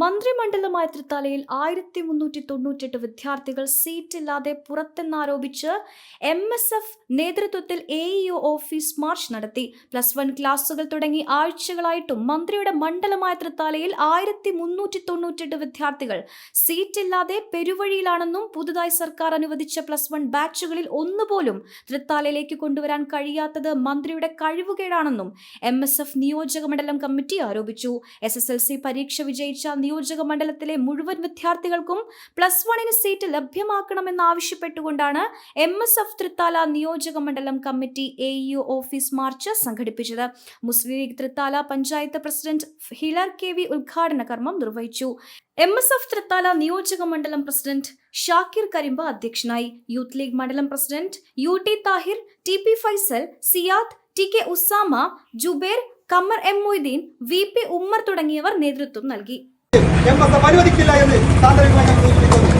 മന്ത്രിമണ്ഡലമായ തൃത്താലയിൽ ആയിരത്തി മുന്നൂറ്റി തൊണ്ണൂറ്റെട്ട് വിദ്യാർത്ഥികൾ സീറ്റില്ലാതെ പുറത്തെന്നാരോപിച്ച് എം എസ് എഫ് നേതൃത്വത്തിൽ A E O office march നടത്തി. പ്ലസ് വൺ ക്ലാസുകൾ തുടങ്ങി ആഴ്ചകളായിട്ടും മന്ത്രിയുടെ മണ്ഡലമായ തൃത്താലയിൽ ആയിരത്തി മുന്നൂറ്റി തൊണ്ണൂറ്റെട്ട് വിദ്യാർത്ഥികൾ സീറ്റില്ലാതെ പെരുവഴിയിലാണെന്നും പുതുതായി സർക്കാർ അനുവദിച്ച പ്ലസ് വൺ ബാച്ചുകളിൽ ഒന്നുപോലും തൃത്താലയിലേക്ക് കൊണ്ടുവരാൻ കഴിയാത്തത് മന്ത്രിയുടെ കഴിവുകേടാണെന്നും എം എസ് എഫ് നിയോജക മണ്ഡലം കമ്മിറ്റി ആരോപിച്ചു. എസ് എസ് എൽ സി പരീക്ഷ വിജയിച്ച നിയോജക മണ്ഡലത്തിലെ മുഴുവൻ വിദ്യാർത്ഥികൾക്കും പ്ലസ് വണ്ണിന് സീറ്റ് ലഭ്യമാക്കണമെന്നാവശ്യപ്പെട്ടുകൊണ്ടാണ് എം എസ് എഫ് തൃത്താല നിയോജക മണ്ഡലം committee A E O office march സംഘടിപ്പിച്ചത്. Muslim League Thrithala panchayat president healer K V ഉദ്ഘാടന കർമ്മം നിർവഹിച്ചു. എം എസ് എഫ് തൃത്താല നിയോജക മണ്ഡലം പ്രസിഡന്റ് ഷാക്കിർ കരിമ്പ അധ്യക്ഷനായി. യൂത്ത് ലീഗ് മണ്ഡലം president U T Thahir T P Faisal Siyad T K Usama Jubair Kammar M Moideen V P Ummer തുടങ്ങിയവർ നേതൃത്വം നൽകി. എം എസ് എഫ് എന്ന് താന്ത്രികമായി ഞങ്ങൾ സൂചിപ്പിക്കുന്നു.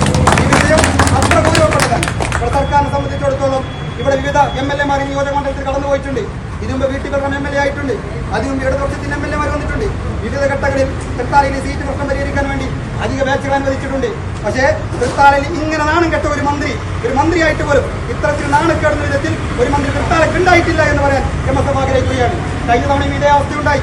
അത്ര ഗൗരവപ്പെട്ടതാണ് ഇവിടെ സർക്കാരിനെ സംബന്ധിച്ചിടത്തോളം ഇവിടെ വിവിധ എം എൽ എമാർ നിയോജക മണ്ഡലത്തിൽ കടന്നുപോയിട്ടുണ്ട്. പോയിട്ടുണ്ട് ഇതിനുമ്പ് വീട്ടിൽ എം എൽ എ ആയിട്ടുണ്ട്. അതിനുമ്പ് ഇടതുപക്ഷത്തിന്റെ ഇടതുപക്ഷത്തിന് എം എൽ എമാർ വന്നിട്ടുണ്ട്. വിവിധ ഘട്ടങ്ങളിൽ തൃത്താലയിലെ സീറ്റ് പ്രശ്നം പരിഹരിക്കാൻ വേണ്ടി അധിക ബാച്ചുകൾ അനുവദിച്ചിട്ടുണ്ട്. പക്ഷേ തൃത്താലയിൽ ഇങ്ങനെ നാണം കെട്ട ഒരു മന്ത്രി ഒരു മന്ത്രിയായിട്ട് പോലും ഇത്തരത്തിൽ നാണക്കേടുന്ന വിധത്തിൽ ഒരു മന്ത്രി തൃത്താലയ്ക്ക് ഉണ്ടായിട്ടില്ല എന്ന് പറയാൻ എം എസ് എഫ് ആഗ്രഹിക്കുകയാണ്. കഴിഞ്ഞ തവണയും ഇതേ അവസ്ഥയുണ്ടായി.